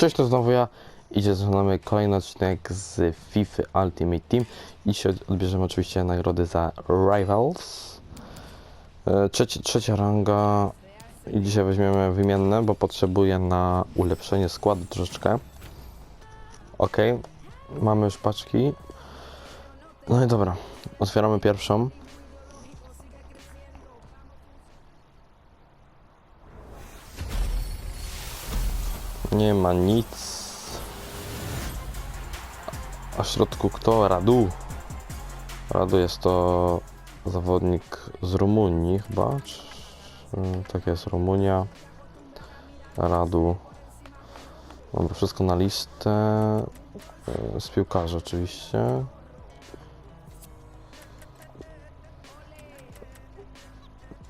Cześć, to znowu ja. Idzie zaczynamy kolejny odcinek z FIFA Ultimate Team. I dzisiaj odbierzemy oczywiście nagrody za Rivals. E, Trzeci, trzecia ranga. I dzisiaj weźmiemy wymienne, bo potrzebuję na ulepszenie składu troszeczkę. Ok, mamy już paczki. No i dobra, otwieramy pierwszą. Nie ma nic. A w środku kto? Radu. Radu jest to zawodnik z Rumunii chyba. Czy, tak jest, Rumunia. Radu. Dobra, wszystko na listę. E, Z piłkarzy oczywiście.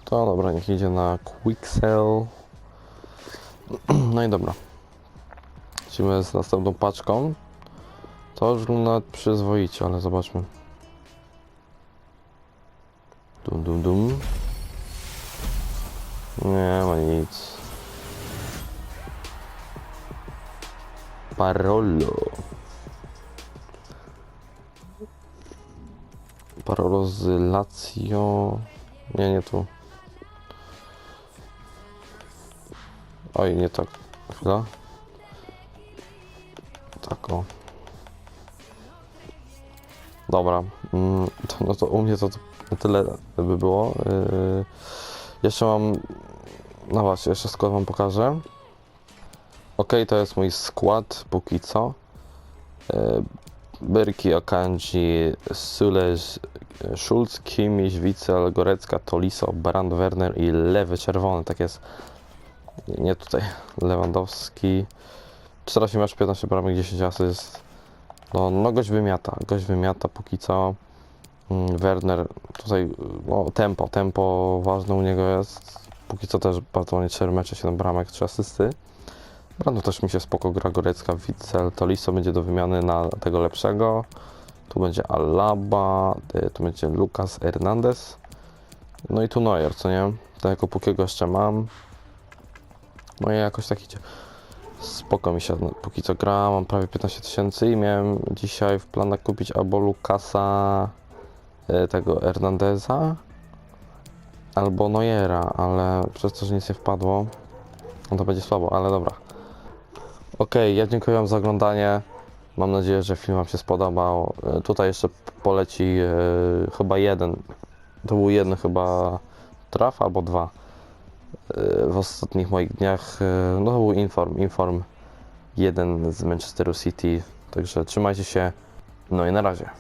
To dobra, niech idzie na Quicksell. No i dobra. Lecimy z następną paczką. To już wygląda przyzwoicie, ale zobaczmy. Dum dum dum. Nie ma nic. Parolo. Parolo z Lazio. Nie, nie tu. Oj, nie tak. Chwila. Tak o. Dobra. Mm, no to u mnie to, tyle by było. Yy, jeszcze mam. No właśnie, jeszcze skład wam pokażę. Ok, to jest mój skład póki co. Yy, Byrki, Akanji, Sules, Schulz, Kimmich, Wicel, Gorecka, Toliso, Brand, Werner i lewy czerwony, tak jest. Nie tutaj. Lewandowski. 14 mecz, 15 bramek, 10 asyst. No, no gość wymiata, gość wymiata póki co. Mm, Werner, tutaj no, tempo, tempo ważne u niego jest. Póki co też bardzo ładnie 4 mecze, 7 bramek, 3 asysty. Brando też mi się spoko gra Gorecka, Witzel, Tolisso będzie do wymiany na tego lepszego. Tu będzie Alaba, y, tu będzie Lucas Hernandez. No i tu Neuer, co nie? Tego pókiego jeszcze mam. No i jakoś tak idzie. Spoko mi się póki co gra, mam prawie 15 tysięcy i miałem dzisiaj w planach kupić albo Lukasa e, tego Hernandeza albo Neuera, ale przez to, że nic nie wpadło, no to będzie słabo, ale dobra. Okej, ja dziękuję Wam za oglądanie. Mam nadzieję, że film Wam się spodobał. E, Tutaj jeszcze poleci e, chyba jeden. To był jeden chyba traf albo dwa w ostatnich moich dniach. e, No był Inform, Inform jeden z Manchesteru City. Także trzymajcie się. No i na razie.